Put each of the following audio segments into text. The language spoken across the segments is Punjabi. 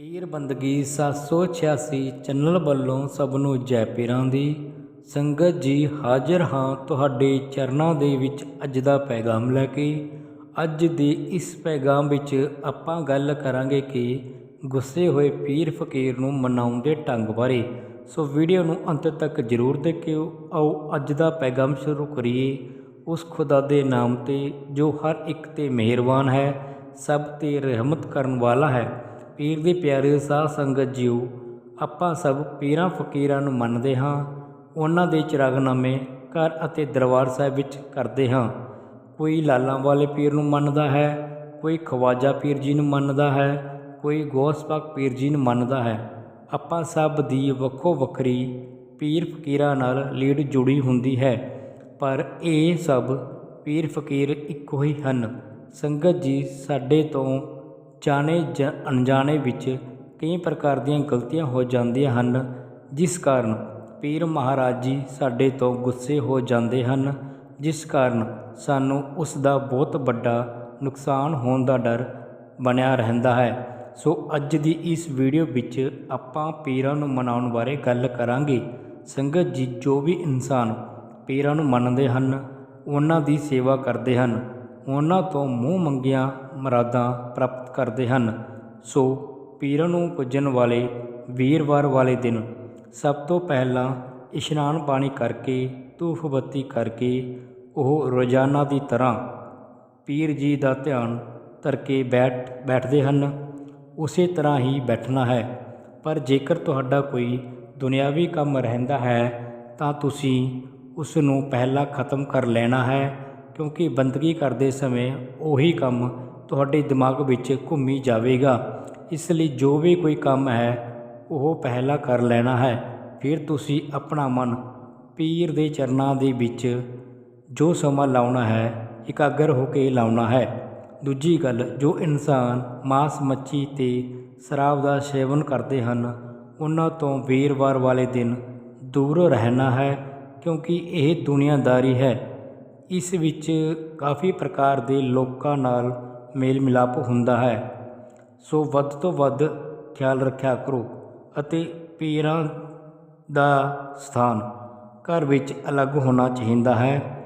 ਪੀਰ ਬੰਦਗੀ 786 ਚੈਨਲ ਵੱਲੋਂ ਸਭ ਨੂੰ ਜੈ ਪੀਰਾਂ ਦੀ। ਸੰਗਤ ਜੀ ਹਾਜ਼ਰ ਹਾਂ ਤੁਹਾਡੇ ਚਰਨਾਂ ਦੇ ਵਿੱਚ ਅੱਜ ਦਾ ਪੈਗਾਮ ਲੈ ਕੇ। ਅੱਜ ਦੇ ਇਸ ਪੈਗਾਮ ਵਿੱਚ ਆਪਾਂ ਗੱਲ ਕਰਾਂਗੇ ਕਿ ਗੁੱਸੇ ਹੋਏ ਪੀਰ ਫਕੀਰ ਨੂੰ ਮਨਾਉਣ ਦੇ ਢੰਗ ਬਾਰੇ। ਸੋ ਵੀਡੀਓ ਨੂੰ ਅੰਤ ਤੱਕ ਜ਼ਰੂਰ ਦੇਖਿਓ। ਆਓ ਅੱਜ ਦਾ ਪੈਗਾਮ ਸ਼ੁਰੂ ਕਰੀਏ। ਉਸ ਖੁਦਾ ਦੇ ਨਾਮ ਤੇ ਜੋ ਹਰ ਇੱਕ ਤੇ ਮਿਹਰਬਾਨ ਹੈ, ਸਭ ਤੇ ਰਹਿਮਤ ਕਰਨ ਵਾਲਾ ਹੈ। ਪੀਰ ਦੇ ਪਿਆਰੇ ਸਾਧ ਸੰਗਤ ਜੀਓ, ਆਪਾਂ ਸਭ ਪੀਰਾਂ ਫਕੀਰਾਂ ਨੂੰ ਮੰਨਦੇ ਹਾਂ। ਉਹਨਾਂ ਦੇ ਚਿਰਾਗਨਾਮੇ ਘਰ ਅਤੇ ਦਰਬਾਰ ਸਾਹਿਬ ਵਿੱਚ ਕਰਦੇ ਹਾਂ। ਕੋਈ ਲਾਲਾਂ ਵਾਲੇ ਪੀਰ ਨੂੰ ਮੰਨਦਾ ਹੈ, ਕੋਈ ਖਵਾਜਾ ਪੀਰ ਜੀ ਨੂੰ ਮੰਨਦਾ ਹੈ, ਕੋਈ ਗੋਸਪਾਕ ਪੀਰ ਜੀ ਨੂੰ ਮੰਨਦਾ ਹੈ। ਆਪਾਂ ਸਭ ਦੀ ਵੱਖੋ ਵੱਖਰੀ ਪੀਰ ਫਕੀਰਾਂ ਨਾਲ ਲੀਡ ਜੁੜੀ ਹੁੰਦੀ ਹੈ। ਪਰ ਇਹ ਸਭ ਪੀਰ ਫਕੀਰ ਇੱਕੋ ਹੀ ਹਨ। ਸੰਗਤ ਜੀ ਸਾਡੇ ਤੋਂ ਜਾਣੇ ਜਾਂ ਅਣਜਾਣੇ ਵਿੱਚ ਕਈ ਪ੍ਰਕਾਰ ਦੀਆਂ ਗਲਤੀਆਂ ਹੋ ਜਾਂਦੀਆਂ ਹਨ, ਜਿਸ ਕਾਰਨ ਪੀਰ ਮਹਾਰਾਜ ਜੀ ਸਾਡੇ ਤੋਂ ਗੁੱਸੇ ਹੋ ਜਾਂਦੇ ਹਨ, ਜਿਸ ਕਾਰਨ ਸਾਨੂੰ ਉਸ ਦਾ ਬਹੁਤ ਵੱਡਾ ਨੁਕਸਾਨ ਹੋਣ ਦਾ ਡਰ ਬਣਿਆ ਰਹਿੰਦਾ ਹੈ। ਸੋ ਅੱਜ ਦੀ ਇਸ ਵੀਡੀਓ ਵਿੱਚ ਆਪਾਂ ਪੀਰਾਂ ਨੂੰ ਮਨਾਉਣ ਬਾਰੇ ਗੱਲ ਕਰਾਂਗੇ। ਸੰਗਤ ਜੀ, ਜੋ ਵੀ ਇਨਸਾਨ ਪੀਰਾਂ ਨੂੰ ਮੰਨਦੇ ਹਨ, ਉਹਨਾਂ ਦੀ ਸੇਵਾ ਕਰਦੇ ਹਨ। ਉਹਨਾਂ ਤੋਂ ਮੂੰਹ ਮੰਗੀਆਂ ਮੁਰਾਦਾਂ ਪ੍ਰਾਪਤ ਕਰਦੇ ਹਨ। ਸੋ ਪੀਰਾਂ ਨੂੰ ਪੁੱਜਣ ਵਾਲੇ ਵੀਰਵਾਰ ਵਾਲੇ ਦਿਨ ਸਭ ਤੋਂ ਪਹਿਲਾਂ ਇਸ਼ਨਾਨ ਪਾਣੀ ਕਰਕੇ, ਧੂਫ ਬੱਤੀ ਕਰਕੇ ਉਹ ਰੋਜ਼ਾਨਾ ਦੀ ਤਰ੍ਹਾਂ ਪੀਰ ਜੀ ਦਾ ਧਿਆਨ ਧਰ ਬੈਠ, ਬੈਠਦੇ ਹਨ। ਉਸੇ ਤਰ੍ਹਾਂ ਹੀ ਬੈਠਣਾ ਹੈ। ਪਰ ਜੇਕਰ ਤੁਹਾਡਾ ਕੋਈ ਦੁਨਿਆਵੀ ਕੰਮ ਰਹਿੰਦਾ ਹੈ ਤਾਂ ਤੁਸੀਂ ਉਸ ਨੂੰ ਪਹਿਲਾਂ ਖਤਮ ਕਰ ਲੈਣਾ ਹੈ। ਕਿਉਂਕਿ ਬੰਦਗੀ ਕਰਦੇ ਸਮੇਂ ਉਹੀ ਕੰਮ ਤੁਹਾਡੇ ਦਿਮਾਗ ਵਿੱਚ ਘੁੰਮੀ ਜਾਵੇਗਾ। ਇਸ ਲਈ ਜੋ ਵੀ ਕੋਈ ਕੰਮ ਹੈ, ਉਹ ਪਹਿਲਾਂ ਕਰ ਲੈਣਾ ਹੈ। ਫਿਰ ਤੁਸੀਂ ਆਪਣਾ ਮਨ ਪੀਰ ਦੇ ਚਰਨਾਂ ਦੇ ਵਿੱਚ ਜੋ ਸਮਾਂ ਲਾਉਣਾ ਹੈ, ਇਕਾਗਰ ਹੋ ਕੇ ਲਾਉਣਾ ਹੈ। ਦੂਜੀ ਗੱਲ, ਜੋ ਇਨਸਾਨ ਮਾਸ ਮੱਛੀ ਤੇ ਸ਼ਰਾਬ ਦਾ ਸੇਵਨ ਕਰਦੇ ਹਨ, ਉਹਨਾਂ ਤੋਂ ਵੀਰਵਾਰ ਵਾਲੇ ਦਿਨ ਦੂਰ ਰਹਿਣਾ ਹੈ, ਕਿਉਂਕਿ ਇਹ ਦੁਨੀਆਦਾਰੀ ਹੈ। ਇਸ ਵਿੱਚ ਕਾਫੀ ਪ੍ਰਕਾਰ ਦੇ ਲੋਕਾਂ ਨਾਲ ਮੇਲ ਮਿਲਾਪ ਹੁੰਦਾ ਹੈ। ਸੋ ਵੱਧ ਤੋਂ ਵੱਧ ਖਿਆਲ ਰੱਖਿਆ ਕਰੋ ਅਤੇ ਪੀਰਾਂ ਦਾ ਸਥਾਨ ਘਰ ਵਿੱਚ ਅਲੱਗ ਹੋਣਾ ਚਾਹੀਦਾ ਹੈ।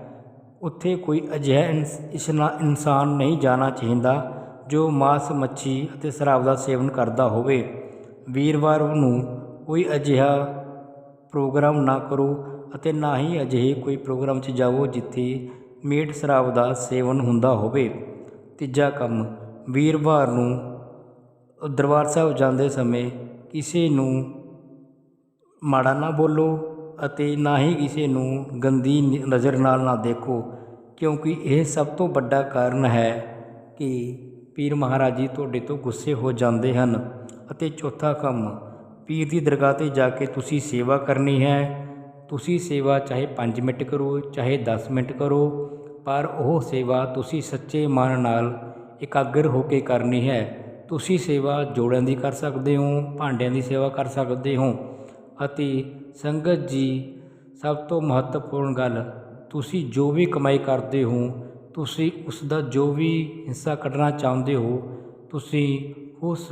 ਉੱਥੇ ਕੋਈ ਅਜਿਹਾ ਇਨਸ- ਇਸਨਾ, ਇਨਸਾਨ ਨਹੀਂ ਜਾਣਾ ਚਾਹੀਦਾ ਜੋ ਮਾਸ ਮੱਛੀ ਅਤੇ ਸ਼ਰਾਬ ਦਾ ਸੇਵਨ ਕਰਦਾ ਹੋਵੇ। ਵੀਰਵਾਰ ਨੂੰ ਕੋਈ ਅਜਿਹਾ ਪ੍ਰੋਗਰਾਮ ਨਾ ਕਰੋ ਅਤੇ ਨਾ ਹੀ ਅਜਿਹੇ ਕੋਈ ਪ੍ਰੋਗਰਾਮ 'ਚ ਜਾਵੋ ਜਿੱਥੇ ਮੀਟ ਸ਼ਰਾਬ ਦਾ ਸੇਵਨ ਹੁੰਦਾ ਹੋਵੇ। ਤੀਜਾ ਕੰਮ, ਵੀਰਵਾਰ ਨੂੰ ਦਰਬਾਰ ਸਾਹਿਬ ਜਾਂਦੇ ਸਮੇਂ ਕਿਸੇ ਨੂੰ ਮਾੜਾ ਨਾ ਬੋਲੋ ਅਤੇ ਨਾ ਹੀ ਕਿਸੇ ਨੂੰ ਗੰਦੀ ਨ- ਨਜ਼ਰ ਨਾਲ ਨਾ ਦੇਖੋ, ਕਿਉਂਕਿ ਇਹ ਸਭ ਤੋਂ ਵੱਡਾ ਕਾਰਨ ਹੈ ਕਿ ਪੀਰ ਮਹਾਰਾਜ ਜੀ ਤੁਹਾਡੇ ਤੋਂ ਗੁੱਸੇ ਹੋ ਜਾਂਦੇ ਹਨ। ਅਤੇ ਚੌਥਾ ਕੰਮ, ਪੀਰ ਦੀ ਦਰਗਾਹ ਤੇ ਜਾ ਕੇ ਤੁਸੀਂ ਸੇਵਾ ਕਰਨੀ ਹੈ। ਤੁਸੀਂ ਸੇਵਾ ਚਾਹੇ 5 ਮਿੰਟ ਕਰੋ, ਚਾਹੇ 10 ਮਿੰਟ ਕਰੋ, ਪਰ ਉਹ ਸੇਵਾ ਤੁਸੀਂ ਸੱਚੇ ਮਨ ਨਾਲ ਇਕਾਗਰ ਹੋ ਕੇ ਕਰਨੀ ਹੈ। ਤੁਸੀਂ ਸੇਵਾ ਜੋੜਿਆਂ ਦੀ ਕਰ ਸਕਦੇ ਹੋ, ਭਾਂਡਿਆਂ ਦੀ ਸੇਵਾ ਕਰ ਸਕਦੇ ਹੋ ਅਤੇ ਸੰਗਤ ਜੀ, ਸਭ ਤੋਂ ਮਹੱਤਵਪੂਰਨ ਗੱਲ, ਤੁਸੀਂ ਜੋ ਵੀ ਕਮਾਈ ਕਰਦੇ ਹੋ, ਤੁਸੀਂ ਉਸ ਦਾ ਜੋ ਵੀ ਹਿੱਸਾ ਕੱਢਣਾ ਚਾਹੁੰਦੇ ਹੋ, ਤੁਸੀਂ ਉਸ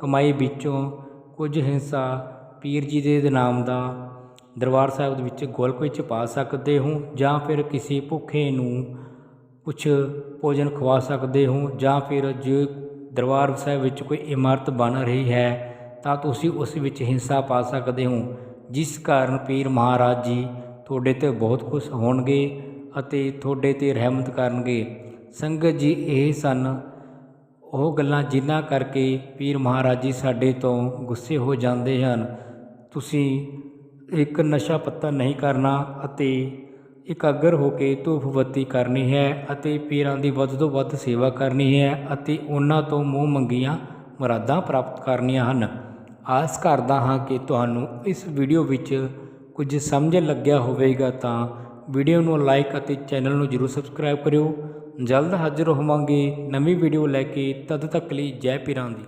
ਕਮਾਈ ਵਿੱਚੋਂ ਕੁਝ ਹਿੱਸਾ ਪੀਰ ਜੀ ਦੇ ਨਾਮ ਦਾ ਦਰਬਾਰ ਸਾਹਿਬ ਦੇ ਵਿੱਚ ਗੋਲਕ ਵਿੱਚ ਪਾ ਸਕਦੇ ਹੋ ਜਾਂ ਫਿਰ ਕਿਸੇ ਭੁੱਖੇ ਨੂੰ ਕੁਛ ਭੋਜਨ ਖਵਾ ਸਕਦੇ ਹੋ ਜਾਂ ਫਿਰ ਜੇ ਦਰਬਾਰ ਸਾਹਿਬ ਵਿੱਚ ਕੋਈ ਇਮਾਰਤ ਬਣ ਰਹੀ ਹੈ ਤਾਂ ਤੁਸੀਂ ਉਸ ਵਿੱਚ ਹਿੰਸਾ ਪਾ ਸਕਦੇ ਹੋ, ਜਿਸ ਕਾਰਨ ਪੀਰ ਮਹਾਰਾਜ ਜੀ ਤੁਹਾਡੇ ਤੇ ਬਹੁਤ ਖੁਸ਼ ਹੋਣਗੇ ਅਤੇ ਤੁਹਾਡੇ ਤੇ ਰਹਿਮਤ ਕਰਨਗੇ। ਸੰਗਤ ਜੀ, ਇਹ ਸਨ ਉਹ ਗੱਲਾਂ ਜਿਨ੍ਹਾਂ ਕਰਕੇ ਪੀਰ ਮਹਾਰਾਜ ਜੀ ਸਾਡੇ ਤੋਂ ਗੁੱਸੇ ਹੋ ਜਾਂਦੇ ਹਨ। ਤੁਸੀਂ ਇੱਕ ਨਸ਼ਾ ਪੱਤਾ ਨਹੀਂ ਕਰਨਾ ਅਤੇ ਇਕਾਗਰ ਹੋ ਕੇ ਧੂਫ ਬੱਤੀ ਕਰਨੀ ਹੈ ਅਤੇ ਪੀਰਾਂ ਦੀ ਵੱਧ ਤੋਂ ਵੱਧ ਸੇਵਾ ਕਰਨੀ ਹੈ ਅਤੇ ਉਹਨਾਂ ਤੋਂ ਮੂੰਹ ਮੰਗੀਆਂ ਮੁਰਾਦਾਂ ਪ੍ਰਾਪਤ ਕਰਨੀਆਂ ਹਨ। ਆਸ ਕਰਦਾ ਹਾਂ ਕਿ ਤੁਹਾਨੂੰ ਇਸ ਵੀਡੀਓ ਵਿੱਚ ਕੁਝ ਸਮਝ ਲੱਗਿਆ ਹੋਵੇਗਾ ਤਾਂ ਵੀਡੀਓ ਨੂੰ ਲਾਈਕ ਅਤੇ ਚੈਨਲ ਨੂੰ ਜਰੂਰ ਸਬਸਕ੍ਰਾਈਬ ਕਰਿਓ। ਜਲਦ ਹਾਜ਼ਰ ਹੋਵਾਂਗੇ ਨਵੀਂ ਵੀਡੀਓ ਲੈ ਕੇ। ਤਦ ਤੱਕ ਲਈ ਜੈ ਪੀਰਾਂ ਦੀ।